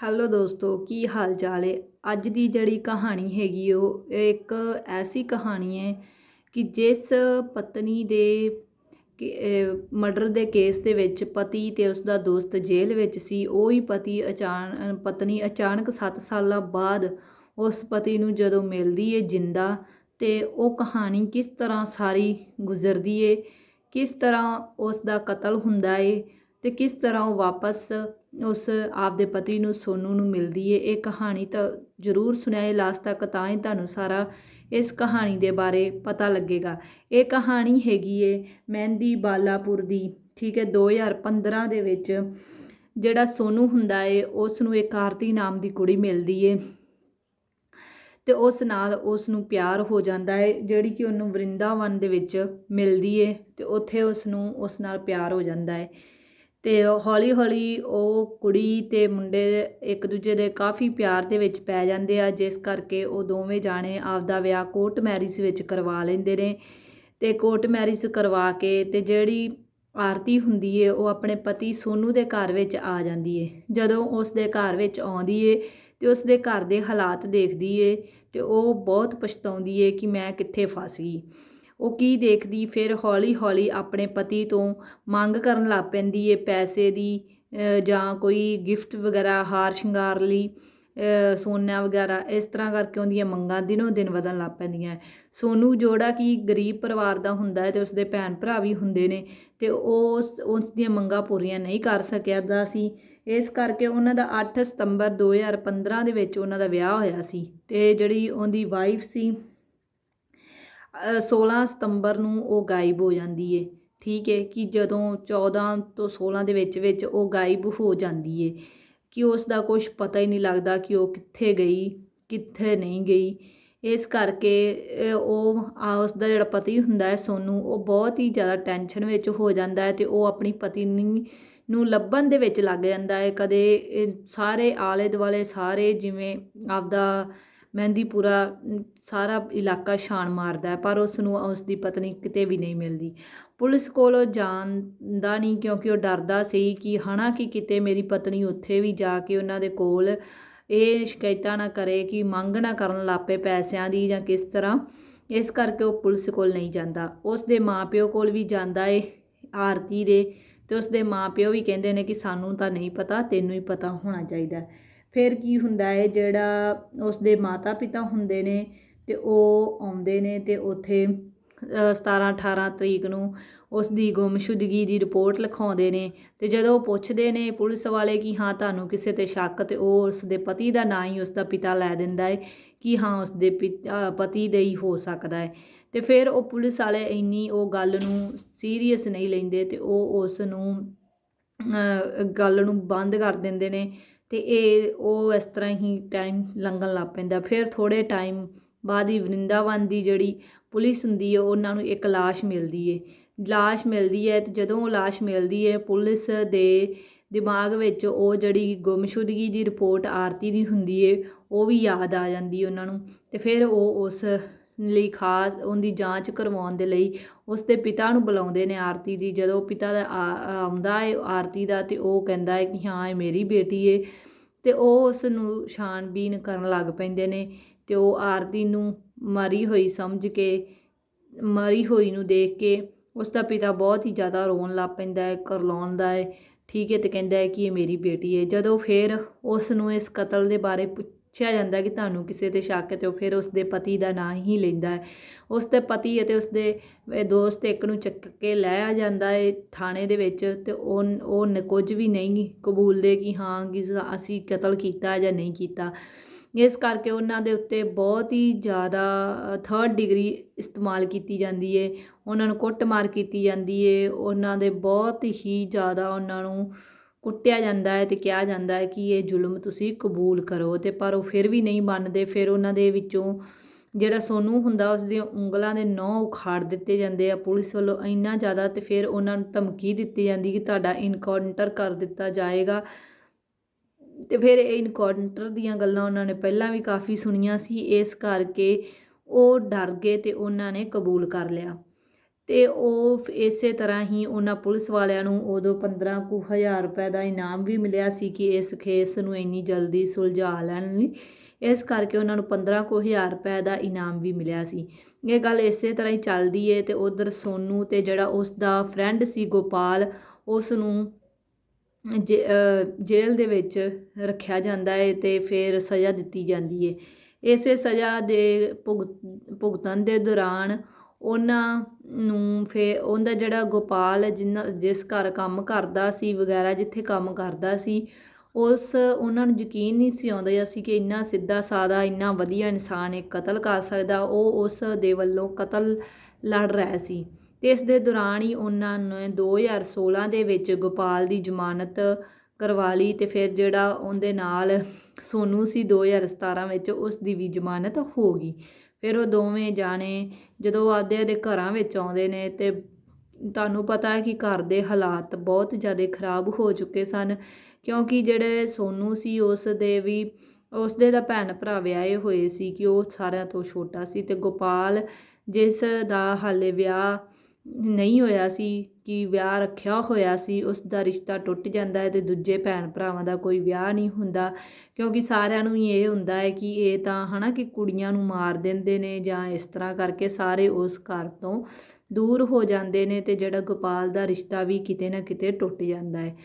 Hello ਦੋਸਤੋ, ਕੀ ਹਾਲ ਚਾਲ ਹੈ ਅੱਜ ਦੀ ਜਿਹੜੀ ਕਹਾਣੀ ਹੈਗੀ ਉਹ ਇੱਕ ਐਸੀ ਕਹਾਣੀ ਹੈ ਕਿ ਜਿਸ ਪਤਨੀ ਦੇ ਮਰਡਰ ਦੇ ਕੇਸ ਦੇ ਵਿੱਚ ਪਤੀ ਤੇ ਉਸ ਦਾ ਦੋਸਤ ਜੇਲ੍ਹ ਵਿੱਚ ਸੀ। ਉਹ ਹੀ ਪਤੀ ਅਚਾਨ, ਪਤਨੀ ਅਚਾਨਕ 7 ਸਾਲਾਂ ਬਾਅਦ ਉਸ ਪਤੀ ਨੂੰ ਜਦੋਂ ਮਿਲਦੀ ਹੈ ਜਿੰਦਾ ਤੇ ਉਹ ਕਹਾਣੀ ਕਿਸ ਤਰ੍ਹਾਂ ਸਾਰੀ ਗੁਜ਼ਰਦੀ ਏ, ਕਿਸ ਤਰ੍ਹਾਂ ਉਸ ਦਾ ਕਤਲ ਹੁੰਦਾ ਏ ਤੇ ਕਿਸ ਤਰ੍ਹਾਂ ਉਹ ਵਾਪਸ ਉਸ ਆਪਦੇ ਪਤੀ ਨੂੰ, ਸੋਨੂੰ ਨੂੰ ਮਿਲਦੀ ਹੈ ਇਹ ਕਹਾਣੀ ਤਾਂ ਜ਼ਰੂਰ ਸੁਣਿਆ ਸੁਣਾਏ ਲਾਸਟ ਤੱਕ ਤਾਂ ਹੀ ਤੁਹਾਨੂੰ ਸਾਰਾ ਇਸ ਕਹਾਣੀ ਦੇ ਬਾਰੇ ਪਤਾ ਲੱਗੇਗਾ। ਇਹ ਕਹਾਣੀ ਹੈਗੀ ਏ ਮਹਿੰਦੀ ਬਾਲਾਪੁਰ ਦੀ, ਠੀਕ ਹੈ 2015 ਦੇ ਵਿੱਚ। ਜਿਹੜਾ ਸੋਨੂ ਹੁੰਦਾ ਏ ਉਸ ਨੂੰ ਇੱਕ ਆਰਤੀ ਨਾਮ ਦੀ ਕੁੜੀ ਮਿਲਦੀ ਏ ਤੇ ਉਸ ਨਾਲ ਉਸ ਨੂੰ ਪਿਆਰ ਹੋ ਜਾਂਦਾ ਹੈ ਜਿਹੜੀ ਕਿ ਉਹਨੂੰ ਵਰਿੰਦਾਵਨ ਦੇ ਵਿੱਚ ਮਿਲਦੀ ਏ ਤੇ ਉੱਥੇ ਉਸ ਨੂੰ ਉਸ ਨਾਲ ਪਿਆਰ ਹੋ ਜਾਂਦਾ ਹੈ ਅਤੇ ਹੌਲੀ ਹੌਲੀ ਉਹ ਕੁੜੀ ਅਤੇ ਮੁੰਡੇ ਇੱਕ ਦੂਜੇ ਦੇ ਕਾਫੀ ਪਿਆਰ ਦੇ ਵਿੱਚ ਪੈ ਜਾਂਦੇ ਆ, ਜਿਸ ਕਰਕੇ ਉਹ ਦੋਵੇਂ ਜਾਣੇ ਆਪਦਾ ਵਿਆਹ ਕੋਰਟ ਮੈਰਿਜ ਵਿੱਚ ਕਰਵਾ ਲੈਂਦੇ ਨੇ ਅਤੇ ਕੋਰਟ ਮੈਰਿਜ ਕਰਵਾ ਕੇ ਅਤੇ ਜਿਹੜੀ ਆਰਤੀ ਹੁੰਦੀ ਏ, ਉਹ ਆਪਣੇ ਪਤੀ ਸੋਨੂੰ ਦੇ ਘਰ ਵਿੱਚ ਆ ਜਾਂਦੀ ਏ। ਜਦੋਂ ਉਸ ਦੇ ਘਰ ਵਿੱਚ ਆਉਂਦੀ ਏ ਅਤੇ ਉਸ ਦੇ ਘਰ ਦੇ ਹਾਲਾਤ ਦੇਖਦੀ ਏ ਅਤੇ ਉਹ ਬਹੁਤ ਪਛਤਾਉਂਦੀ ਏ ਕਿ ਮੈਂ ਕਿੱਥੇ ਫਸ ਗਈ। ਉਹ ਕੀ ਦੇਖਦੀ, ਫਿਰ ਹੌਲੀ ਹੌਲੀ ਆਪਣੇ ਪਤੀ ਤੋਂ ਮੰਗ ਕਰਨ ਲੱਗ ਪੈਂਦੀ ਏ ਪੈਸੇ ਦੀ ਜਾਂ ਕੋਈ ਗਿਫਟ ਵਗੈਰਾ ਹਾਰ ਸ਼ਿੰਗਾਰ ਲਈ ਸੋਨਾ ਵਗੈਰਾ, ਇਸ ਤਰ੍ਹਾਂ ਕਰਕੇ ਉਹਦੀਆਂ ਮੰਗਾਂ ਦਿਨੋ ਦਿਨ ਵਧਣ ਲੱਗ ਪੈਂਦੀਆਂ। ਸੋਨੂ ਜੋੜਾ ਕਿ ਗਰੀਬ ਪਰਿਵਾਰ ਦਾ ਹੁੰਦਾ ਹੈ ਤੇ ਉਸਦੇ ਭੈਣ ਭਰਾ ਵੀ ਹੁੰਦੇ ਨੇ ਤੇ ਉਸ ਉਸ ਦੀਆਂ ਮੰਗਾਂ ਪੂਰੀਆਂ ਨਹੀਂ ਕਰ ਸਕਿਆ ਦਾ ਸੀ। ਇਸ ਕਰਕੇ ਉਹਨਾਂ ਦਾ 8 ਸਤੰਬਰ 2015 ਦੇ ਵਿੱਚ ਉਹਨਾਂ ਦਾ ਵਿਆਹ ਹੋਇਆ ਸੀ ਤੇ ਜਿਹੜੀ ਉਹਦੀ ਵਾਈਫ ਸੀ 16 ਸਤੰਬਰ ਨੂੰ ਉਹ ਗਾਇਬ ਹੋ ਜਾਂਦੀ ਏ। ਠੀਕ ਹੈ ਕਿ ਜਦੋਂ 14 ਤੋਂ 16 ਦੇ ਵਿੱਚ ਵਿੱਚ ਉਹ ਗਾਇਬ ਹੋ ਜਾਂਦੀ ਏ ਕਿ ਉਸ ਦਾ ਕੁਝ ਪਤਾ ਹੀ ਨਹੀਂ ਲੱਗਦਾ ਕਿ ਉਹ ਕਿੱਥੇ ਗਈ, ਕਿੱਥੇ ਨਹੀਂ ਗਈ। ਇਸ ਕਰਕੇ ਉਹ ਉਸ ਦਾ ਜਿਹੜਾ ਪਤੀ ਹੁੰਦਾ ਹੈ ਸੋਨੂੰ, ਉਹ ਬਹੁਤ ਹੀ ਜ਼ਿਆਦਾ ਟੈਨਸ਼ਨ ਵਿੱਚ ਹੋ ਜਾਂਦਾ ਹੈ ਤੇ ਉਹ ਆਪਣੀ ਪਤਨੀ ਨੂੰ ਲੱਭਣ ਦੇ ਵਿੱਚ ਲੱਗ ਜਾਂਦਾ ਹੈ। ਕਦੇ ਸਾਰੇ ਆਲੇ ਦੁਆਲੇ ਸਾਰੇ ਜਿਵੇਂ ਆਪਦਾ ਮਹਿੰਦੀਪੁਰਾ ਸਾਰਾ ਇਲਾਕਾ ਛਾਣ ਮਾਰਦਾ ਪਰ ਉਸ ਨੂੰ ਉਸ ਦੀ ਪਤਨੀ ਕਿਤੇ ਵੀ ਨਹੀਂ ਮਿਲਦੀ। ਪੁਲਿਸ ਕੋਲ ਉਹ ਜਾਂਦਾ ਨਹੀਂ ਕਿਉਂਕਿ ਉਹ ਡਰਦਾ ਸੀ ਕਿ ਹਨਾ ਕਿ ਕਿਤੇ ਮੇਰੀ ਪਤਨੀ ਉੱਥੇ ਵੀ ਜਾ ਕੇ ਉਹਨਾਂ ਦੇ ਕੋਲ ਇਹ ਸ਼ਿਕਾਇਤਾਂ ਨਾ ਕਰੇ ਕਿ ਮੰਗ ਨਾ ਕਰਨ ਲੱਪੇ ਪੈਸਿਆਂ ਦੀ ਜਾਂ ਕਿਸ ਤਰ੍ਹਾਂ। ਇਸ ਕਰਕੇ ਉਹ ਪੁਲਿਸ ਕੋਲ ਨਹੀਂ ਜਾਂਦਾ। ਉਸ ਦੇ ਮਾਪਿਓ ਕੋਲ ਵੀ ਜਾਂਦਾ ਏ ਆਰਤੀ ਦੇ ਤੇ ਉਸ ਦੇ ਮਾਪਿਓ ਵੀ ਕਹਿੰਦੇ ਨੇ ਕਿ ਸਾਨੂੰ ਤਾਂ ਨਹੀਂ ਪਤਾ, ਤੈਨੂੰ ਹੀ ਪਤਾ ਹੋਣਾ ਚਾਹੀਦਾ। ਫਿਰ ਕੀ ਹੁੰਦਾ ਹੈ ਜਿਹੜਾ ਉਸਦੇ ਮਾਤਾ ਪਿਤਾ ਹੁੰਦੇ ਨੇ ਅਤੇ ਉਹ ਆਉਂਦੇ ਨੇ ਅਤੇ ਉੱਥੇ 17 18 ਤਰੀਕ ਨੂੰ ਉਸ ਦੀ ਗੁੰਮਸ਼ੁਦਗੀ ਦੀ ਰਿਪੋਰਟ ਲਿਖਾਉਂਦੇ ਨੇ ਅਤੇ ਜਦੋਂ ਉਹ ਪੁੱਛਦੇ ਨੇ ਪੁਲਿਸ ਵਾਲੇ ਕਿ ਹਾਂ, ਤੁਹਾਨੂੰ ਕਿਸੇ ਤੇ ਸ਼ੱਕ ਅਤੇ ਉਹ ਉਸ ਦੇ ਪਤੀ ਦਾ ਨਾਂ ਹੀ ਉਸ ਦਾ ਪਿਤਾ ਲੈ ਦਿੰਦਾ ਹੈ ਕਿ ਹਾਂ ਉਸ ਦੇ ਪਤੀ ਦੇ ਹੀ ਹੋ ਸਕਦਾ ਹੈ ਅਤੇ ਫਿਰ ਉਹ ਪੁਲਿਸ ਵਾਲੇ ਇੰਨੀ ਉਹ ਗੱਲ ਨੂੰ ਸੀਰੀਅਸ ਨਹੀਂ ਲੈਂਦੇ ਅਤੇ ਉਹ ਉਸ ਨੂੰ ਗੱਲ ਨੂੰ ਬੰਦ ਕਰ ਦਿੰਦੇ ਨੇ ਅਤੇ ਇਹ, ਉਹ ਇਸ ਤਰ੍ਹਾਂ ਹੀ ਟਾਈਮ ਲੰਘਣ ਲੱਗ ਪੈਂਦਾ। ਫਿਰ ਥੋੜ੍ਹੇ ਟਾਈਮ ਬਾਅਦ ਹੀ ਵਰਿੰਦਾਵਨ ਦੀ ਜਿਹੜੀ ਪੁਲਿਸ ਹੁੰਦੀ ਹੈ, ਉਹਨਾਂ ਨੂੰ ਇੱਕ ਲਾਸ਼ ਮਿਲਦੀ ਹੈ। ਲਾਸ਼ ਮਿਲਦੀ ਹੈ ਅਤੇ ਜਦੋਂ ਉਹ ਲਾਸ਼ ਮਿਲਦੀ ਹੈ, ਪੁਲਿਸ ਦੇ ਦਿਮਾਗ ਵਿੱਚ ਉਹ ਜਿਹੜੀ ਗੁੰਮਸ਼ੁਦਗੀ ਦੀ ਰਿਪੋਰਟ ਆਰਤੀ ਦੀ ਹੁੰਦੀ ਹੈ, ਉਹ ਵੀ ਯਾਦ ਆ ਜਾਂਦੀ ਉਹਨਾਂ ਨੂੰ। ਅਤੇ ਫਿਰ ਉਹ ਉਸ ਲਈ ਖਾਸ ਉਹਦੀ ਜਾਂਚ ਕਰਵਾਉਣ ਦੇ ਲਈ ਉਸ ਦੇ ਪਿਤਾ ਨੂੰ ਬੁਲਾਉਂਦੇ ਨੇ ਆਰਤੀ ਦੀ ਜਦੋਂ ਪਿਤਾ ਦਾ ਆਉਂਦਾ ਹੈ ਆਰਤੀ ਦਾ ਤੇ ਉਹ ਕਹਿੰਦਾ ਹੈ ਕਿ ਹਾਂ ਇਹ ਮੇਰੀ ਬੇਟੀ ਏ ਤੇ ਉਹ ਉਸ ਨੂੰ ਛਾਣਬੀਨ ਕਰਨ ਲੱਗ ਪੈਂਦੇ ਨੇ ਤੇ ਉਹ ਆਰਤੀ ਨੂੰ ਮਰੀ ਹੋਈ ਸਮਝ ਕੇ, ਮਰੀ ਹੋਈ ਨੂੰ ਦੇਖ ਕੇ ਉਸ ਦਾ ਪਿਤਾ ਬਹੁਤ ਹੀ ਜ਼ਿਆਦਾ ਰੋਣ ਲੱਗ ਪੈਂਦਾ ਹੈ ਕਰਲਾਉਂਦਾ ਹੈ ਠੀਕ ਹੈ ਤੇ ਕਹਿੰਦਾ ਹੈ ਕਿ ਇਹ ਮੇਰੀ ਬੇਟੀ ਹੈ ਜਦੋਂ ਫਿਰ ਉਸ ਨੂੰ ਇਸ ਕਤਲ ਦੇ ਬਾਰੇ ਪੁੱਛਿਆ ਜਾਂਦਾ ਕਿ ਤੁਹਾਨੂੰ ਕਿਸੇ ਤੇ ਸ਼ੱਕ ਹੈ ਤੇ ਉਹ ਫਿਰ ਉਸਦੇ ਪਤੀ ਦਾ ਨਾਂ ਹੀ ਲੈਂਦਾ ਹੈ। ਉਸ ਦੇ ਪਤੀ ਅਤੇ ਉਸਦੇ ਦੋਸਤ ਇੱਕ ਨੂੰ ਚੱਕ ਕੇ ਲੈ ਆ ਜਾਂਦਾ ਹੈ ਥਾਣੇ ਦੇ ਵਿੱਚ ਤੇ ਉਹ ਉਹ ਕੁਝ ਵੀ ਨਹੀਂ ਕਬੂਲਦੇ ਕਿ ਹਾਂ, ਕਿ ਅਸੀਂ ਕਤਲ ਕੀਤਾ ਜਾਂ ਨਹੀਂ ਕੀਤਾ। ਇਸ ਕਰਕੇ ਉਹਨਾਂ ਦੇ ਉੱਤੇ ਬਹੁਤ ਹੀ ਜ਼ਿਆਦਾ ਥਰਡ ਡਿਗਰੀ ਇਸਤੇਮਾਲ ਕੀਤੀ ਜਾਂਦੀ ਏ। ਉਹਨਾਂ ਨੂੰ ਕੁੱਟਮਾਰ ਕੀਤੀ ਜਾਂਦੀ ਏ। ਉਹਨਾਂ ਦੇ ਬਹੁਤ ਹੀ ਜ਼ਿਆਦਾ ਉਹਨਾਂ ਨੂੰ ਕੁੱਟਿਆ ਜਾਂਦਾ ਹੈ ਅਤੇ ਕਿਹਾ ਜਾਂਦਾ ਹੈ ਕਿ ਇਹ ਜ਼ੁਲਮ ਤੁਸੀਂ ਕਬੂਲ ਕਰੋ ਅਤੇ ਪਰ ਉਹ ਫਿਰ ਵੀ ਨਹੀਂ ਮੰਨਦੇ, ਫਿਰ ਉਹਨਾਂ ਦੇ ਵਿੱਚੋਂ ਜਿਹੜਾ ਸੋਨੂ ਹੁੰਦਾ ਉਸ ਦੀਆਂ ਉਂਗਲਾਂ ਦੇ ਨੌ ਉਖਾੜ ਦਿੱਤੇ ਜਾਂਦੇ ਆ ਪੁਲਿਸ ਵੱਲੋਂ ਇੰਨਾ ਜ਼ਿਆਦਾ ਤੇ ਫਿਰ ਉਹਨਾਂ ਨੂੰ ਧਮਕੀ ਦਿੱਤੀ ਜਾਂਦੀ ਕਿ ਤੁਹਾਡਾ ਇਨਕਾਊਂਟਰ ਕਰ ਦਿੱਤਾ ਜਾਏਗਾ। ਤੇ ਫਿਰ ਇਹ ਇਨਕਾਊਂਟਰ ਦੀਆਂ ਗੱਲਾਂ ਉਹਨਾਂ ਨੇ ਪਹਿਲਾਂ ਵੀ ਕਾਫੀ ਸੁਣੀਆਂ ਸੀ, ਇਸ ਕਰਕੇ ਉਹ ਡਰ ਗਏ ਤੇ ਉਹਨਾਂ ਨੇ ਕਬੂਲ ਕਰ ਲਿਆ। ਤੇ ਉਹ ਇਸੇ ਤਰ੍ਹਾਂ ਹੀ ਉਹਨਾਂ ਪੁਲਿਸ ਵਾਲਿਆਂ ਨੂੰ ਉਦੋਂ 15 ਕੁ ਹਜ਼ਾਰ ਰੁਪਏ ਦਾ ਇਨਾਮ ਵੀ ਮਿਲਿਆ ਸੀ ਕਿ ਇਸ ਕੇਸ ਨੂੰ ਇੰਨੀ ਜਲਦੀ ਸੁਲਝਾ ਲੈਣ ਲਈ। ਇਸ ਕਰਕੇ ਉਹਨਾਂ ਨੂੰ 15 ਕੁ ਹਜ਼ਾਰ ਰੁਪਏ ਦਾ ਇਨਾਮ ਵੀ ਮਿਲਿਆ ਸੀ। ਇਹ ਗੱਲ ਇਸੇ ਤਰ੍ਹਾਂ ਹੀ ਚੱਲਦੀ ਏ ਤੇ ਉਧਰ ਸੋਨੂ ਤੇ ਜਿਹੜਾ ਉਸ ਦਾ ਫਰੈਂਡ ਸੀ ਗੋਪਾਲ ਉਸ ਨੂੰ ਜੇ- ਜੇਲ੍ਹ ਦੇ ਵਿੱਚ ਰੱਖਿਆ ਜਾਂਦਾ ਹੈ ਤੇ ਫਿਰ ਸਜ਼ਾ ਦਿੱਤੀ ਜਾਂਦੀ ਹੈ ਇਸੇ ਸਜ਼ਾ ਦੇ ਭੁਗਤ, ਭੁਗਤਣ ਦੇ ਦੌਰਾਨ ਉਹਨਾਂ ਨੂੰ ਫਿਰ ਉਹਦਾ ਜਿਹੜਾ ਗੋਪਾਲ ਜਿਨ੍ਹਾਂ ਜਿਸ ਘਰ ਕੰਮ ਕਰਦਾ ਸੀ, ਵਗੈਰਾ ਜਿੱਥੇ ਕੰਮ ਕਰਦਾ ਸੀ, ਉਸ ਉਹਨਾਂ ਨੂੰ ਯਕੀਨ ਨਹੀਂ ਸੀ ਆਉਂਦਾ ਸੀ ਕਿ ਇੰਨਾ ਸਿੱਧਾ ਸਾਦਾ, ਇੰਨਾ ਵਧੀਆ ਇਨਸਾਨ ਇੱਕ ਕਤਲ ਕਰ ਸਕਦਾ। ਉਹ ਉਸ ਦੇ ਵੱਲੋਂ ਕਤਲ ਲੜ ਰਿਹਾ ਸੀ। ਤੇ ਇਸ ਦੇ ਦੌਰਾਨ ਹੀ ਉਹਨਾਂ ਨੇ 2016 ਦੇ ਵਿੱਚ ਗੋਪਾਲ ਦੀ ਜ਼ਮਾਨਤ ਕਰਵਾ ਲਈ ਤੇ ਫਿਰ ਜਿਹੜਾ ਉਹਦੇ ਨਾਲ ਸੋਨੂ ਸੀ 2017 ਵਿੱਚ ਉਸ ਦੀ ਵੀ ਜ਼ਮਾਨਤ ਹੋ ਗਈ। ਫਿਰ ਉਹ ਦੋਵੇਂ ਜਾਣੇ ਜਦੋਂ ਆਪਦੇ ਆਪਦੇ ਘਰਾਂ ਵਿੱਚ ਆਉਂਦੇ ਨੇ ਅਤੇ ਤੁਹਾਨੂੰ ਪਤਾ ਹੈ ਕਿ ਘਰ ਦੇ ਹਾਲਾਤ ਬਹੁਤ ਜ਼ਿਆਦਾ ਖਰਾਬ ਹੋ ਚੁੱਕੇ ਸਨ, ਕਿਉਂਕਿ ਜਿਹੜੇ ਸੋਨੂੰ ਸੀ ਉਸ ਦੇ ਵੀ, ਉਸ ਦੇ ਦਾ ਭੈਣ ਭਰਾ ਵਿਆਹੇ ਹੋਏ ਸੀ ਕਿ ਉਹ ਸਾਰਿਆਂ ਤੋਂ ਛੋਟਾ ਸੀ ਅਤੇ ਗੋਪਾਲ ਜਿਸ ਦਾ ਹਾਲੇ ਵਿਆਹ ਨਹੀਂ ਹੋਇਆ ਸੀ ਕਿ ਵਿਆਹ ਰੱਖਿਆ ਹੋਇਆ ਸੀ ਉਸ ਦਾ ਰਿਸ਼ਤਾ ਟੁੱਟ ਜਾਂਦਾ ਹੈ ਅਤੇ ਦੂਜੇ ਭੈਣ ਭਰਾਵਾਂ ਦਾ ਕੋਈ ਵਿਆਹ ਨਹੀਂ ਹੁੰਦਾ। ਕਿਉਂਕਿ ਸਾਰਿਆਂ ਨੂੰ ਹੀ ਇਹ ਹੁੰਦਾ ਹੈ ਕਿ ਇਹ ਤਾਂ ਹੈ ਨਾ ਕਿ ਕੁੜੀਆਂ ਨੂੰ ਮਾਰ ਦਿੰਦੇ ਨੇ ਜਾਂ ਇਸ ਤਰ੍ਹਾਂ ਕਰਕੇ ਸਾਰੇ ਉਸ ਘਰ ਤੋਂ ਦੂਰ ਹੋ ਜਾਂਦੇ ਨੇ ਅਤੇ ਜਿਹੜਾ ਗੋਪਾਲ ਦਾ ਰਿਸ਼ਤਾ ਵੀ ਕਿਤੇ ਨਾ ਕਿਤੇ ਟੁੱਟ ਜਾਂਦਾ ਹੈ।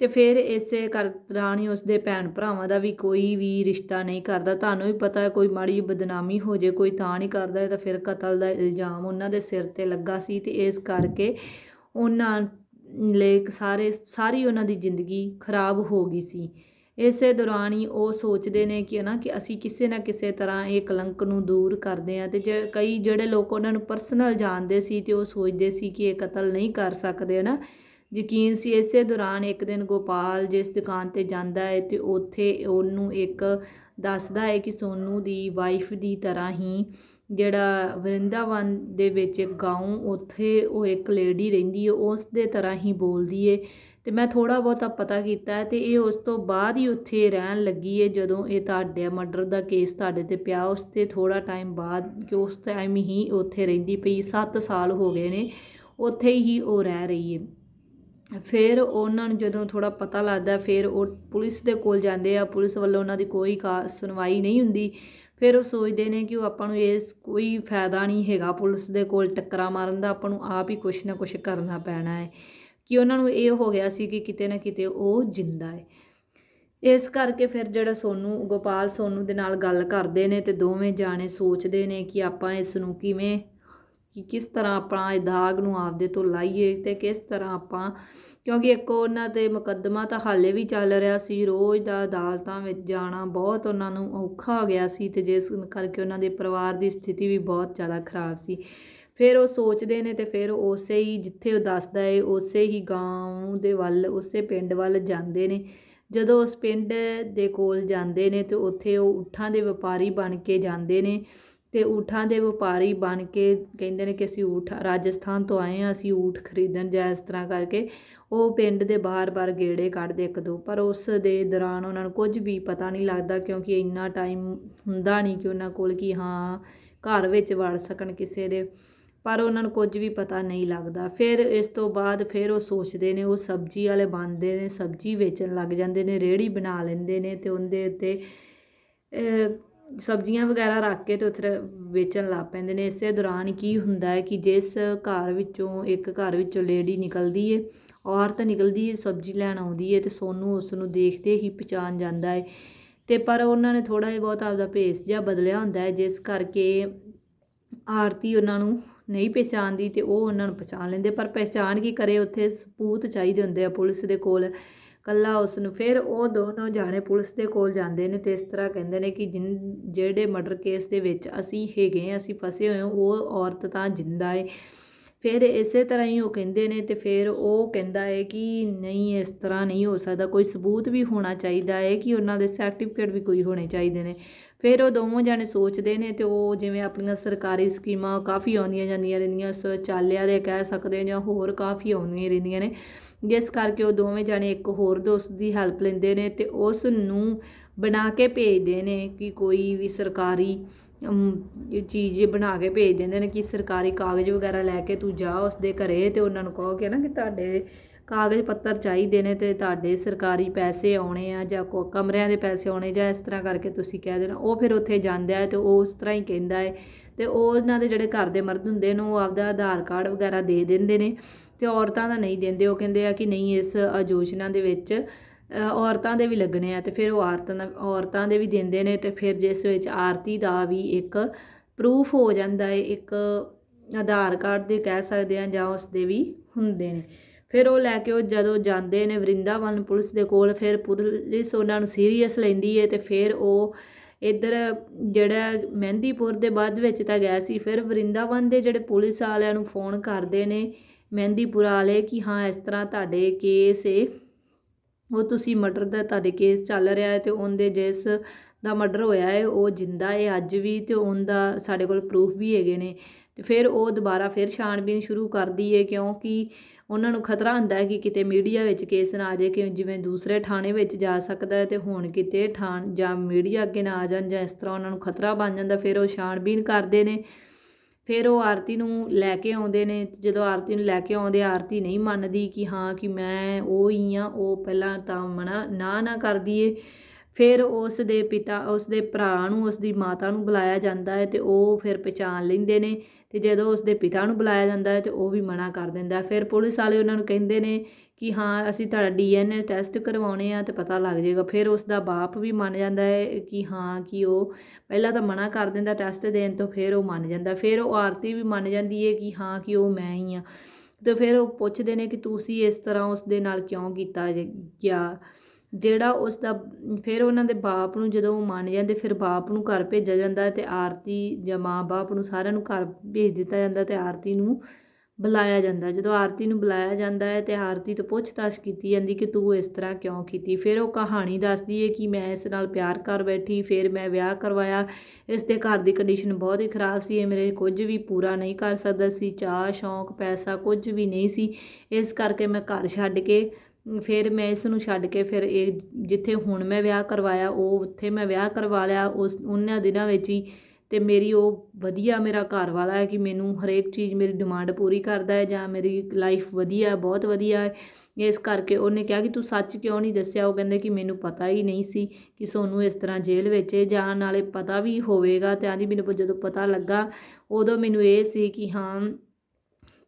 ਤੇ ਫਿਰ ਇਸੇ ਕਰ ਦੌਰਾਨ ਉਸਦੇ ਭੈਣ ਭਰਾਵਾਂ ਦਾ ਵੀ ਕੋਈ ਵੀ ਰਿਸ਼ਤਾ ਨਹੀਂ ਕਰਦਾ। ਤੁਹਾਨੂੰ ਵੀ ਪਤਾ ਹੈ ਕੋਈ ਮਾੜੀ ਬਦਨਾਮੀ ਹੋ ਜੇ, ਕੋਈ ਤਾਂ ਨਹੀਂ ਕਰਦਾ ਤਾਂ ਫਿਰ ਕਤਲ ਦਾ ਇਲਜ਼ਾਮ ਉਹਨਾਂ ਦੇ ਸਿਰ ਤੇ ਲੱਗਾ ਸੀ ਤੇ ਇਸ ਕਰਕੇ ਉਹਨਾਂ ਲਈ ਸਾਰੇ, ਸਾਰੀ ਉਹਨਾਂ ਦੀ ਜ਼ਿੰਦਗੀ ਖਰਾਬ ਹੋ ਗਈ ਸੀ। ਇਸੇ ਦੌਰਾਨ ਹੀ ਉਹ ਸੋਚਦੇ ਨੇ ਕਿ ਨਾ ਕਿ ਅਸੀਂ ਕਿਸੇ ਨਾ ਕਿਸੇ ਤਰ੍ਹਾਂ ਇਹ ਕਲੰਕ ਨੂੰ ਦੂਰ ਕਰਦੇ ਹਾਂ ਤੇ ਜੇ ਕਈ ਜਿਹੜੇ ਲੋਕ ਉਹਨਾਂ ਨੂੰ ਪਰਸਨਲ ਜਾਣਦੇ ਸੀ ਤੇ ਉਹ ਸੋਚਦੇ ਸੀ ਕਿ ਇਹ ਕਤਲ ਨਹੀਂ ਕਰ ਸਕਦੇ ਨਾ ਯਕੀਨ ਸੀ ਇਸੇ ਦੌਰਾਨ ਇੱਕ ਦਿਨ ਗੋਪਾਲ ਜਿਸ ਦੁਕਾਨ ਤੇ ਜਾਂਦਾ ਹੈ ਤੇ ਉੱਥੇ ਉਹਨੂੰ ਇੱਕ ਦੱਸਦਾ ਹੈ ਕਿ ਸੋਨੂ ਦੀ ਵਾਈਫ ਦੀ ਤਰ੍ਹਾਂ ਹੀ ਜਿਹੜਾ ਵਰਿੰਦਾਵਨ ਦੇ ਵਿੱਚ ਇੱਕ ਗਾਉਂ, ਉੱਥੇ ਉਹ ਇੱਕ ਲੇਡੀ ਰਹਿੰਦੀ ਹੈ, ਉਸ ਦੇ ਤਰ੍ਹਾਂ ਹੀ ਬੋਲਦੀ ਹੈ ਤੇ ਮੈਂ ਥੋੜਾ ਬਹੁਤਾ ਪਤਾ ਕੀਤਾ ਹੈ ਤੇ ਇਹ ਉਸ ਤੋਂ ਬਾਅਦ ਹੀ ਉੱਥੇ ਰਹਿਣ ਲੱਗੀ ਹੈ ਜਦੋਂ ਇਹ ਤੁਹਾਡੇ ਮਰਡਰ ਦਾ ਕੇਸ ਤੁਹਾਡੇ ਤੇ ਪਿਆ, ਉਸ ਤੇ ਥੋੜਾ ਟਾਈਮ ਬਾਅਦ ਕਿ ਉਸ ਟਾਈਮ ਹੀ ਉੱਥੇ ਰਹਿੰਦੀ ਪਈ 7 ਸਾਲ ਹੋ ਗਏ ਨੇ, ਉੱਥੇ ਹੀ ਉਹ ਰਹਿ ਰਹੀ ਹੈ। ਫਿਰ ਉਹਨਾਂ ਨੂੰ ਜਦੋਂ ਥੋੜਾ ਪਤਾ ਲੱਗਦਾ, ਫਿਰ ਉਹ ਪੁਲਿਸ ਦੇ ਕੋਲ ਜਾਂਦੇ ਆ, ਪੁਲਿਸ ਵੱਲੋਂ ਉਹਨਾਂ ਦੀ ਕੋਈ ਕਾ, ਸੁਣਵਾਈ ਨਹੀਂ ਹੁੰਦੀ। ਫਿਰ ਉਹ ਸੋਚਦੇ ਨੇ ਕਿ ਉਹ ਆਪਾਂ ਨੂੰ ਇਸ ਕੋਈ ਫਾਇਦਾ ਨਹੀਂ ਹੈਗਾ ਪੁਲਿਸ ਦੇ ਕੋਲ ਟੱਕਰਾ ਮਾਰਨ ਦਾ, ਆਪਾਂ ਨੂੰ ਆਪ ਹੀ ਕੁਛ ਨਾ ਕੁਛ ਕਰਨਾ ਪੈਣਾ ਹੈ। ਕਿ ਉਹਨਾਂ ਨੂੰ ਇਹ ਹੋ ਗਿਆ ਸੀ ਕਿ ਕਿਤੇ ਨਾ ਕਿਤੇ ਉਹ ਜਿੰਦਾ ਹੈ। ਇਸ ਕਰਕੇ ਫਿਰ ਜਿਹੜਾ ਸੋਨੂ, ਗੋਪਾਲ ਸੋਨੂ ਦੇ ਨਾਲ ਗੱਲ ਕਰਦੇ ਨੇ ਤੇ ਦੋਵੇਂ ਜਾਣੇ ਸੋਚਦੇ ਨੇ ਕਿ ਆਪਾਂ ਇਸ ਨੂੰ ਕਿਵੇਂ ਕਿ ਕਿਸ ਤਰ੍ਹਾਂ ਆਪਾਂ ਇਹ ਦਾਗ ਨੂੰ ਆਪਦੇ ਤੋਂ ਲਾਈਏ ਤੇ ਕਿਸ ਤਰ੍ਹਾਂ ਆਪਾਂ, ਕਿਉਂਕਿ ਇੱਕ ਉਹਨਾਂ ਤੇ ਮੁਕੱਦਮਾ ਤਾਂ ਹਾਲੇ ਵੀ ਚੱਲ ਰਿਹਾ ਸੀ, ਰੋਜ਼ ਦਾ ਅਦਾਲਤਾਂ ਵਿੱਚ ਜਾਣਾ ਬਹੁਤ ਉਹਨਾਂ ਨੂੰ ਔਖਾ ਹੋ ਗਿਆ ਸੀ ਤੇ ਜਿਸ ਕਰਕੇ ਉਹਨਾਂ ਦੇ ਪਰਿਵਾਰ ਦੀ ਸਥਿਤੀ ਵੀ ਬਹੁਤ ਜ਼ਿਆਦਾ ਖਰਾਬ ਸੀ। ਫਿਰ ਉਹ ਸੋਚਦੇ ਨੇ ਤੇ ਫਿਰ ਉਸੇ ਹੀ ਜਿੱਥੇ ਉਹ ਦੱਸਦਾ ਏ, ਉਸੇ ਹੀ ਗਾਂਵ ਦੇ ਵੱਲ, ਉਸੇ ਪਿੰਡ ਵੱਲ ਜਾਂਦੇ ਨੇ। ਜਦੋਂ ਉਸ ਪਿੰਡ ਦੇ ਕੋਲ ਜਾਂਦੇ ਨੇ ਤੇ ਉੱਥੇ ਉਹ ਊਠਾਂ ਦੇ ਵਪਾਰੀ ਬਣ ਕੇ ਜਾਂਦੇ ਨੇ ਅਤੇ ਊਠਾਂ ਦੇ ਵਪਾਰੀ ਬਣ ਕੇ ਕਹਿੰਦੇ ਨੇ ਕਿ ਅਸੀਂ ਊਠ ਰਾਜਸਥਾਨ ਤੋਂ ਆਏ ਹਾਂ, ਅਸੀਂ ਊਠ ਖਰੀਦਣ ਜਾਂ ਇਸ ਤਰ੍ਹਾਂ ਕਰਕੇ ਉਹ ਪਿੰਡ ਦੇ ਬਾਹਰ-ਬਾਹਰ ਗੇੜੇ ਕੱਢਦੇ ਇੱਕ ਦੋ, ਪਰ ਉਸ ਦੇ ਦੌਰਾਨ ਉਹਨਾਂ ਨੂੰ ਕੁਝ ਵੀ ਪਤਾ ਨਹੀਂ ਲੱਗਦਾ ਕਿਉਂਕਿ ਇੰਨਾ ਟਾਈਮ ਹੁੰਦਾ ਨਹੀਂ ਕਿ ਉਹਨਾਂ ਕੋਲ ਕਿ ਹਾਂ, ਘਰ ਵਿੱਚ ਵੜ ਸਕਣ ਕਿਸੇ ਦੇ, ਪਰ ਉਹਨਾਂ ਨੂੰ ਕੁਝ ਵੀ ਪਤਾ ਨਹੀਂ ਲੱਗਦਾ। ਫਿਰ ਇਸ ਤੋਂ ਬਾਅਦ ਫਿਰ ਉਹ ਸੋਚਦੇ ਨੇ, ਉਹ ਸਬਜ਼ੀ ਵਾਲੇ ਬਣਦੇ ਨੇ, ਸਬਜ਼ੀ ਵੇਚਣ ਲੱਗ ਜਾਂਦੇ ਨੇ, ਰੇਹੜੀ ਬਣਾ ਲੈਂਦੇ ਨੇ ਤੇ ਉਹਦੇ ਉੱਤੇ ਸਬਜ਼ੀਆਂ ਵਗੈਰਾ ਰੱਖ ਕੇ ਤੇ ਉੱਥੇ ਵੇਚਣ ਲੱਗ ਪੈਂਦੇ ਨੇ। ਇਸੇ ਦੌਰਾਨ ਕੀ ਹੁੰਦਾ ਹੈ ਕਿ ਜਿਸ ਘਰ ਵਿੱਚੋਂ ਇੱਕ ਘਰ ਵਿੱਚੋਂ ਲੇਡੀ ਨਿਕਲਦੀ ਏ, ਔਰਤ ਨਿਕਲਦੀ ਏ, ਸਬਜ਼ੀ ਲੈਣ ਆਉਂਦੀ ਏ ਤੇ ਸੋਨੂੰ ਉਸ ਨੂੰ ਦੇਖਦੇ ਹੀ ਪਛਾਣ ਜਾਂਦਾ ਹੈ ਤੇ ਪਰ ਉਹਨਾਂ ਨੇ ਥੋੜਾ ਜਿਹਾ ਬਹੁਤ ਆਪਦਾ ਭੇਸ ਜਿਹਾ ਬਦਲਿਆ ਹੁੰਦਾ ਹੈ, ਜਿਸ ਕਰਕੇ ਆਰਤੀ ਉਹਨਾਂ ਨੂੰ ਨਹੀਂ ਪਛਾਣਦੀ ਤੇ ਉਹ ਉਹਨਾਂ ਨੂੰ ਪਛਾਣ ਲੈਂਦੇ। ਪਰ ਪਹਿਚਾਣ ਕੀ ਕਰੇ? ਉੱਥੇ ਸਬੂਤ ਚਾਹੀਦੇ ਹੁੰਦੇ ਆ ਪੁਲਿਸ ਦੇ ਕੋਲ। ਕੱਲਾ ਉਸ ਨੂੰ ਫਿਰ ਉਹ ਦੋਨੋਂ ਜਾਣੇ ਪੁਲਿਸ ਦੇ ਕੋਲ ਜਾਂਦੇ ਨੇ ਤੇ ਇਸ ਤਰ੍ਹਾਂ ਕਹਿੰਦੇ ਨੇ ਕਿ ਜਿਨ, ਜਿਹੜੇ ਮਰਡਰ ਕੇਸ ਦੇ ਵਿੱਚ ਅਸੀਂ ਹੈਗੇ ਅਸੀਂ ਫਸੇ ਹੋਏ ਹਾਂ ਉਹ ਔਰਤ ਤਾਂ ਜਿੰਦਾ ਏ। ਫਿਰ ਇਸੇ ਤਰ੍ਹਾਂ ਹੀ ਉਹ ਕਹਿੰਦੇ ਨੇ ਤੇ ਫਿਰ ਉਹ ਕਹਿੰਦਾ ਹੈ ਕਿ ਨਹੀਂ, ਇਸ ਤਰ੍ਹਾਂ ਨਹੀਂ ਹੋ ਸਕਦਾ, ਕੋਈ ਸਬੂਤ ਵੀ ਹੋਣਾ ਚਾਹੀਦਾ ਹੈ ਕਿ ਉਹਨਾਂ ਦੇ ਸਰਟੀਫਿਕੇਟ ਵੀ ਕੋਈ ਹੋਣੇ ਚਾਹੀਦੇ ਨੇ। ਫਿਰ ਉਹ ਦੋਵੇਂ ਜਾਣੇ ਸੋਚਦੇ ਨੇ ਤੇ ਉਹ ਜਿਵੇਂ ਆਪਣੀਆਂ ਸਰਕਾਰੀ ਸਕੀਮਾਂ ਕਾਫੀ ਆਉਂਦੀਆਂ ਜਾਂਦੀਆਂ ਰਹਿੰਦੀਆਂ ਸ਼ੌਚਾਲਿਆ ਦੇ ਕਹਿ ਸਕਦੇ ਜਾਂ ਹੋਰ ਕਾਫੀ ਆਉਂਦੀਆਂ ਰਹਿੰਦੀਆਂ ਨੇ। ਜਿਸ ਕਰਕੇ ਉਹ ਦੋਵੇਂ ਜਾਣੇ ਇੱਕ ਹੋਰ ਦੋਸਤ ਦੀ ਹੈਲਪ ਲੈਂਦੇ ਨੇ ਤੇ ਉਸ ਨੂੰ ਬਣਾ ਕੇ ਭੇਜਦੇ ਨੇ ਕਿ ਕੋਈ ਵੀ ਸਰਕਾਰੀ ਚੀਜ਼ ਬਣਾ ਕੇ ਭੇਜ ਦਿੰਦੇ ਨੇ ਕਿ ਸਰਕਾਰੀ ਕਾਗਜ਼ ਵਗੈਰਾ ਲੈ ਕੇ ਤੂੰ ਜਾ ਉਸਦੇ ਘਰੇ ਤੇ ਉਹਨਾਂ ਨੂੰ ਕਹੋ ਕਿ ਨਾ ਕਿ ਤੁਹਾਡੇ ਕਾਗਜ਼ ਪੱਤਰ ਚਾਹੀਦੇ ਨੇ ਤੇ ਤੁਹਾਡੇ ਸਰਕਾਰੀ ਪੈਸੇ ਆਉਣੇ ਆ ਜਾਂ ਕੋ ਕਮਰਿਆਂ ਦੇ ਪੈਸੇ ਆਉਣੇ ਜਾਂ ਇਸ ਤਰ੍ਹਾਂ ਕਰਕੇ ਤੁਸੀਂ ਕਹਿ ਦੇਣਾ। ਉਹ ਫਿਰ ਉੱਥੇ ਜਾਂਦਾ ਹੈ ਤੇ ਉਹ ਉਸ ਤਰ੍ਹਾਂ ਹੀ ਕਹਿੰਦਾ ਹੈ ਤੇ ਉਹ ਉਹਨਾਂ ਦੇ ਜਿਹੜੇ ਘਰ ਦੇ ਮਰਦ ਹੁੰਦੇ ਨੇ ਉਹ ਆਪਦਾ ਆਧਾਰ ਕਾਰਡ ਵਗੈਰਾ ਦੇ ਦਿੰਦੇ ਨੇ ਤੇ ਔਰਤਾਂ ਦਾ ਨਹੀਂ ਦਿੰਦੇ, ਉਹ ਕਹਿੰਦੇ ਆ ਕਿ ਨਹੀਂ, ਇਸ ਆਯੋਜਨਾ ਦੇ ਵਿੱਚ ਔਰਤਾਂ ਦੇ ਵੀ ਲੱਗਣੇ ਆ ਤੇ ਫਿਰ ਉਹ ਔਰਤਾਂ ਔਰਤਾਂ ਦੇ ਵੀ ਦਿੰਦੇ ਨੇ ਤੇ ਫਿਰ ਜਿਸ ਵਿੱਚ ਆਰਤੀ ਦਾ ਵੀ ਇੱਕ ਪ੍ਰੂਫ ਹੋ ਜਾਂਦਾ ਹੈ ਇੱਕ ਆਧਾਰ ਕਾਰਡ ਦੇ ਕਹਿ ਸਕਦੇ ਆ ਜਾਂ ਉਸ ਦੇ ਵੀ ਹੁੰਦੇ ਨੇ। ਫਿਰ ਉਹ ਲੈ ਕੇ ਉਹ ਜਦੋਂ ਜਾਂਦੇ ਨੇ ਵਰਿੰਦਾਵਨ ਪੁਲਿਸ ਦੇ ਕੋਲ, ਫਿਰ ਪੁਲਿਸ ਉਹਨਾਂ ਨੂੰ ਸੀਰੀਅਸ ਲੈਂਦੀ ਹੈ ਤੇ ਫਿਰ ਉਹ ਇੱਧਰ ਜਿਹੜਾ ਮਹਿੰਦੀਪੁਰ ਦੇ ਬਾਅਦ ਵਿੱਚ ਤਾਂ ਗਿਆ ਸੀ, ਫਿਰ ਵਰਿੰਦਾਵਨ ਦੇ ਜਿਹੜੇ ਪੁਲਿਸ ਵਾਲਿਆਂ ਨੂੰ ਫੋਨ ਕਰਦੇ ਨੇ ਮਹਿੰਦੀਪੁਰ ਵਾਲੇ ਕਿ ਹਾਂ, ਇਸ ਤਰ੍ਹਾਂ ਤੁਹਾਡੇ ਕੇਸ ਏ। ਉਹ ਤੁਸੀਂ ਮਰਡਰ ਦਾ ਤੁਹਾਡੇ ਕੇਸ ਚੱਲ ਰਿਹਾ ਹੈ ਤੇ ਉਹਦੇ ਜਿਸ ਦਾ ਮਰਡਰ ਹੋਇਆ ਹੈ, ਉਹ ਜਿੰਦਾ ਹੈ ਅੱਜ ਵੀ ਤੇ ਉਹਦਾ ਸਾਡੇ ਕੋਲ ਪ੍ਰੂਫ ਵੀ ਹੈਗੇ ਨੇ। ਤੇ ਫਿਰ ਉਹ ਦੁਬਾਰਾ ਫਿਰ ਛਾਣਬੀਨ ਸ਼ੁਰੂ ਕਰਦੀ ਹੈ ਕਿਉਂਕਿ ਉਹਨਾਂ ਨੂੰ ਖਤਰਾ ਹੁੰਦਾ ਹੈ ਕਿ ਕਿਤੇ ਮੀਡੀਆ ਵਿੱਚ ਕੇਸ ਨਾ ਆ ਜਾਏ ਕਿ ਜਿਵੇਂ ਦੂਸਰੇ ਥਾਣੇ ਵਿੱਚ ਜਾ ਸਕਦਾ ਹੈ ਤੇ ਹੁਣ ਕਿਤੇ ਥਾਣ ਜਾਂ ਮੀਡੀਆ ਅੱਗੇ ਨਾ ਆ ਜਾਣ ਜਾਂ ਇਸ ਤਰ੍ਹਾਂ ਉਹਨਾਂ ਨੂੰ ਖਤਰਾ ਬਣ ਜਾਂਦਾ, ਫਿਰ ਉਹ ਛਾਣਬੀਨ ਕਰਦੇ ਨੇ। ਫਿਰ ਉਹ ਆਰਤੀ ਨੂੰ ਲੈ ਕੇ ਆਉਂਦੇ ਨੇ, ਜਦੋਂ ਆਰਤੀ ਨੂੰ ਲੈ ਕੇ ਆਉਂਦੇ, ਆਰਤੀ ਨਹੀਂ ਮੰਨਦੀ ਕਿ ਹਾਂ, ਕਿ ਮੈਂ ਉਹ ਹੀ ਆ ਉਹ ਪਹਿਲਾਂ ਤਾਂ ਮਨਾ ਨਾ ਨਾ ਕਰਦੀ ਏ ਫਿਰ ਉਸ ਦੇ ਪਿਤਾ, ਉਸ ਦੇ ਭਰਾ ਨੂੰ, ਉਸ ਦੀ ਮਾਤਾ ਨੂੰ ਬੁਲਾਇਆ ਜਾਂਦਾ ਹੈ ਤੇ ਉਹ ਫਿਰ ਪਛਾਣ ਲੈਂਦੇ ਨੇ ਤੇ ਜਦੋਂ ਉਸ ਦੇ ਪਿਤਾ ਨੂੰ ਬੁਲਾਇਆ ਜਾਂਦਾ ਹੈ ਤੇ ਉਹ ਵੀ ਮਨਾ ਕਰ ਦਿੰਦਾ ਫਿਰ ਪੁਲਿਸ ਵਾਲੇ ਉਹਨਾਂ ਨੂੰ ਕਹਿੰਦੇ ਨੇ ਕਿ ਹਾਂ, ਅਸੀਂ ਤੁਹਾਡਾ ਡੀਐਨਏ ਟੈਸਟ ਕਰਵਾਉਣੇ ਆ ਤੇ ਪਤਾ ਲੱਗ ਜਾਏਗਾ। ਫਿਰ ਉਸ ਦਾ ਬਾਪ ਵੀ ਮੰਨ ਜਾਂਦਾ ਹੈ ਕਿ ਹਾਂ, ਕਿ ਉਹ ਪਹਿਲਾਂ ਤਾਂ ਮਨਾ ਕਰ ਦਿੰਦਾ ਟੈਸਟ ਦੇਣ ਤੋਂ, ਫਿਰ ਉਹ ਮੰਨ ਜਾਂਦਾ। ਫਿਰ ਉਹ ਆਰਤੀ ਵੀ ਮੰਨ ਜਾਂਦੀ ਹੈ ਕਿ ਹਾਂ, ਕਿ ਉਹ ਮੈਂ ਹੀ ਆ। ਤੇ ਫਿਰ ਉਹ ਪੁੱਛਦੇ ਨੇ ਕਿ ਤੁਸੀਂ ਇਸ ਤਰ੍ਹਾਂ ਉਸ ਦੇ ਨਾਲ ਕਿਉਂ ਕੀਤਾ ਗਿਆ? ਜਿਹੜਾ ਉਸ ਦਾ ਫਿਰ ਉਹਨਾਂ ਦੇ ਬਾਪ ਨੂੰ ਜਦੋਂ ਉਹ ਮੰਨ ਜਾਂਦੇ, ਫਿਰ ਬਾਪ ਨੂੰ ਘਰ ਭੇਜਿਆ ਜਾਂਦਾ ਤੇ ਆਰਤੀ ਜਾਂ ਮਾਂ-ਬਾਪ ਨੂੰ ਸਾਰਿਆਂ ਨੂੰ ਘਰ ਭੇਜ ਦਿੱਤਾ ਜਾਂਦਾ ਤੇ ਆਰਤੀ ਨੂੰ ਬੁਲਾਇਆ ਜਾਂਦਾ। ਜਦੋਂ ਆਰਤੀ ਨੂੰ ਬੁਲਾਇਆ ਜਾਂਦਾ ਹੈ ਤੇ ਆਰਤੀ ਤੋਂ ਪੁੱਛਤਾਛ ਕੀਤੀ ਜਾਂਦੀ ਕਿ ਤੂੰ ਇਸ ਤਰ੍ਹਾਂ ਕਿਉਂ ਕੀਤੀ? ਫਿਰ ਉਹ ਕਹਾਣੀ ਦੱਸਦੀ ਹੈ ਕਿ ਮੈਂ ਇਸ ਨਾਲ ਪਿਆਰ ਕਰ ਬੈਠੀ, ਫਿਰ ਮੈਂ ਵਿਆਹ ਕਰਵਾਇਆ। ਇਸ ਦੇ ਘਰ ਦੀ ਕੰਡੀਸ਼ਨ ਬਹੁਤ ਹੀ ਖਰਾਬ ਸੀ। ਇਹ ਮੇਰੇ ਕੁਝ ਵੀ ਪੂਰਾ ਨਹੀਂ ਕਰ ਸਕਦਾ ਸੀ। ਚਾਹ ਸ਼ੌਂਕ, ਪੈਸਾ ਕੁਝ ਵੀ ਨਹੀਂ ਸੀ। ਇਸ ਕਰਕੇ ਮੈਂ ਘਰ ਛੱਡ ਕੇ, ਫਿਰ ਮੈਂ ਇਸ ਨੂੰ ਛੱਡ ਕੇ, ਫਿਰ ਇਹ ਜਿੱਥੇ ਹੁਣ ਮੈਂ ਵਿਆਹ ਕਰਵਾਇਆ, ਉਹ ਉੱਥੇ ਮੈਂ ਵਿਆਹ ਕਰਵਾ ਲਿਆ। ਉਸ, ਉਹਨਾਂ ਦਿਨਾਂ ਵਿੱਚ ਹੀ ਅਤੇ ਮੇਰੀ ਉਹ ਵਧੀਆ ਮੇਰਾ ਘਰ ਵਾਲਾ ਹੈ ਕਿ ਮੈਨੂੰ ਹਰੇਕ ਚੀਜ਼ ਮੇਰੀ ਡਿਮਾਂਡ ਪੂਰੀ ਕਰਦਾ ਹੈ ਜਾਂ ਮੇਰੀ ਲਾਈਫ ਵਧੀਆ ਬਹੁਤ ਵਧੀਆ ਹੈ। ਇਸ ਕਰਕੇ ਉਹਨੇ ਕਿਹਾ ਕਿ ਤੂੰ ਸੱਚ ਕਿਉਂ ਨਹੀਂ ਦੱਸਿਆ? ਉਹ ਕਹਿੰਦੇ ਕਿ ਮੈਨੂੰ ਪਤਾ ਹੀ ਨਹੀਂ ਸੀ ਕਿ ਸੋਨੂੰ ਇਸ ਤਰ੍ਹਾਂ ਜੇਲ੍ਹ ਵਿੱਚ ਜਾਂ ਨਾਲੇ ਪਤਾ ਵੀ ਹੋਵੇਗਾ। ਤੇ ਆਂਦੀ ਮੈਨੂੰ ਜਦੋਂ ਪਤਾ ਲੱਗਾ ਉਦੋਂ ਮੈਨੂੰ ਇਹ ਸੀ ਕਿ ਹਾਂ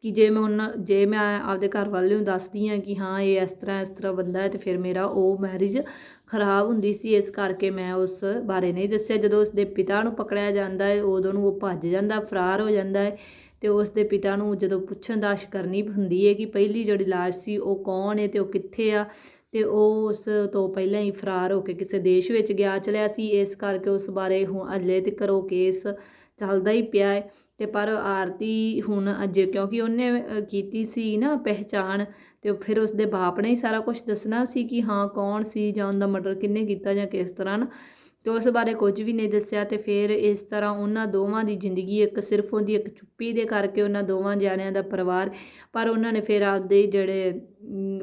ਕਿ ਜੇ ਮੈਂ ਉਹਨਾਂ, ਜੇ ਮੈਂ ਆਪਦੇ ਘਰ ਵਾਲੇ ਨੂੰ ਦੱਸਦੀ ਹਾਂ ਕਿ ਹਾਂ, ਇਹ ਇਸ ਤਰ੍ਹਾਂ ਇਸ ਤਰ੍ਹਾਂ ਬੰਦਾ ਹੈ ਤੇ ਫਿਰ ਮੇਰਾ ਉਹ ਮੈਰਿਜ ਖਰਾਬ ਹੁੰਦੀ ਸੀ, ਇਸ ਕਰਕੇ ਮੈਂ ਉਸ ਬਾਰੇ ਨਹੀਂ ਦੱਸਿਆ। ਜਦੋਂ ਉਸ ਦੇ ਪਿਤਾ ਨੂੰ ਪਕੜਿਆ ਜਾਂਦਾ ਹੈ, ਉਦੋਂ ਨੂੰ ਉਹ ਭੱਜ ਜਾਂਦਾ, ਫਰਾਰ ਹੋ ਜਾਂਦਾ ਹੈ ਤੇ ਉਸ ਦੇ ਪਿਤਾ ਨੂੰ ਜਦੋਂ ਪੁੱਛਣ ਦਾਸ਼ ਕਰਨੀ ਹੁੰਦੀ ਹੈ ਕਿ ਪਹਿਲੀ ਜਿਹੜੀ ਲਾਸ਼ ਸੀ, ਉਹ ਕੌਣ ਹੈ ਤੇ ਉਹ ਕਿੱਥੇ ਆ? ਤੇ ਉਹ ਉਸ ਤੋਂ ਪਹਿਲਾਂ ਹੀ ਫਰਾਰ ਹੋ ਕੇ ਕਿਸੇ ਦੇਸ਼ ਵਿੱਚ ਗਿਆ, ਚਲਿਆ ਸੀ। ਇਸ ਕਰਕੇ ਉਸ ਬਾਰੇ ਹੁਣ ਅਜਲੇ ਤੱਕ ਉਹ ਕੇਸ ਚੱਲਦਾ ਹੀ ਪਿਆ ਹੈ। ਅਤੇ ਪਰ ਆਰਤੀ ਹੁਣ ਅਜੇ ਕਿਉਂਕਿ ਉਹਨੇ ਕੀਤੀ ਸੀ ਨਾ ਪਹਿਚਾਣ ਅਤੇ ਫਿਰ ਉਸਦੇ ਬਾਪ ਨੇ ਹੀ ਸਾਰਾ ਕੁਝ ਦੱਸਣਾ ਸੀ ਕਿ ਹਾਂ ਕੌਣ ਸੀ ਜਾਂ ਉਹਦਾ ਮਰਡਰ ਕਿੰਨੇ ਕੀਤਾ ਜਾਂ ਕਿਸ ਤਰ੍ਹਾਂ ਨਾ। ਅਤੇ ਉਸ ਬਾਰੇ ਕੁਝ ਵੀ ਨਹੀਂ ਦੱਸਿਆ ਅਤੇ ਫਿਰ ਇਸ ਤਰ੍ਹਾਂ ਉਹਨਾਂ ਦੋਵਾਂ ਦੀ ਜ਼ਿੰਦਗੀ ਇੱਕ ਸਿਰਫ ਉਹਦੀ ਇੱਕ ਚੁੱਪੀ ਦੇ ਕਰਕੇ ਉਹਨਾਂ ਦੋਵਾਂ ਜਾਣਿਆਂ ਦਾ ਪਰਿਵਾਰ, ਪਰ ਉਹਨਾਂ ਨੇ ਫਿਰ ਆਪਦੇ ਜਿਹੜੇ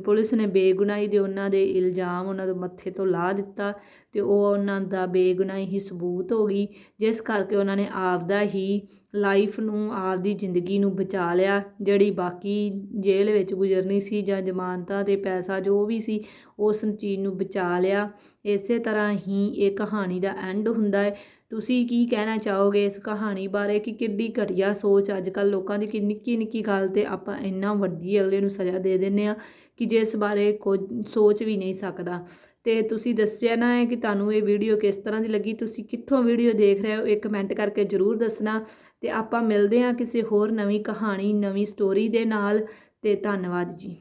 ਪੁਲਿਸ ਨੇ ਬੇਗੁਨਾਹੀ ਦੇ ਉਹਨਾਂ ਦੇ ਇਲਜ਼ਾਮ ਉਹਨਾਂ ਦੇ ਮੱਥੇ ਤੋਂ ਲਾ ਦਿੱਤਾ ਤੇ ਉਹ ਉਹਨਾਂ ਦਾ ਬੇਗੁਨਾਹੀ ਹੀ ਸਬੂਤ ਹੋ ਗਈ, ਜਿਸ ਕਰਕੇ ਉਹਨਾਂ ਨੇ ਆਪਦਾ ਹੀ ਲਾਈਫ ਨੂੰ, ਆਪਦੀ ਜ਼ਿੰਦਗੀ ਨੂੰ ਬਚਾ ਲਿਆ, ਜਿਹੜੀ ਬਾਕੀ ਜੇਲ੍ਹ ਵਿੱਚ ਗੁਜ਼ਰਨੀ ਸੀ ਜਾਂ ਜ਼ਮਾਨਤਾਂ ਤੇ ਪੈਸਾ ਜੋ ਵੀ ਸੀ, ਉਸ ਚੀਜ਼ ਨੂੰ ਬਚਾ ਲਿਆ। ਇਸੇ ਤਰ੍ਹਾਂ ਹੀ ਇਹ ਕਹਾਣੀ ਦਾ ਐਂਡ ਹੁੰਦਾ ਹੈ। ਤੁਸੀਂ ਕੀ ਕਹਿਣਾ ਚਾਹੋਗੇ ਇਸ ਕਹਾਣੀ ਬਾਰੇ ਕਿ ਕਿੱਡੀ ਘਟੀਆ ਸੋਚ ਅੱਜ ਕੱਲ ਲੋਕਾਂ ਦੀ, ਕਿ ਨਿੱਕੀ ਨਿੱਕੀ ਗੱਲ ਤੇ ਆਪਾਂ ਇੰਨਾ ਵੱਡੀ ਅਗਲੇ ਨੂੰ ਸਜ਼ਾ ਦੇ ਦਿੰਨੇ ਆ ਕਿ ਜਿਸ ਬਾਰੇ ਕੁਝ ਸੋਚ ਵੀ ਨਹੀਂ ਸਕਦਾ। ਤੇ ਤੁਸੀਂ ਦੱਸਿਆ ਨਾ ਹੈ ਕਿ ਤੁਹਾਨੂੰ ਇਹ ਵੀਡੀਓ ਕਿਸ ਤਰ੍ਹਾਂ ਦੀ ਲੱਗੀ, ਤੁਸੀਂ ਕਿੱਥੋਂ ਵੀਡੀਓ ਦੇਖ ਰਹੇ ਹੋ, ਇਹ ਕਮੈਂਟ ਕਰਕੇ ਜਰੂਰ ਦੱਸਣਾ ਤੇ ਆਪਾਂ ਮਿਲਦੇ ਹਾਂ ਕਿਸੇ ਹੋਰ ਨਵੀਂ ਕਹਾਣੀ, ਨਵੀਂ ਸਟੋਰੀ ਦੇ ਨਾਲ ਤੇ ਧੰਨਵਾਦ ਜੀ।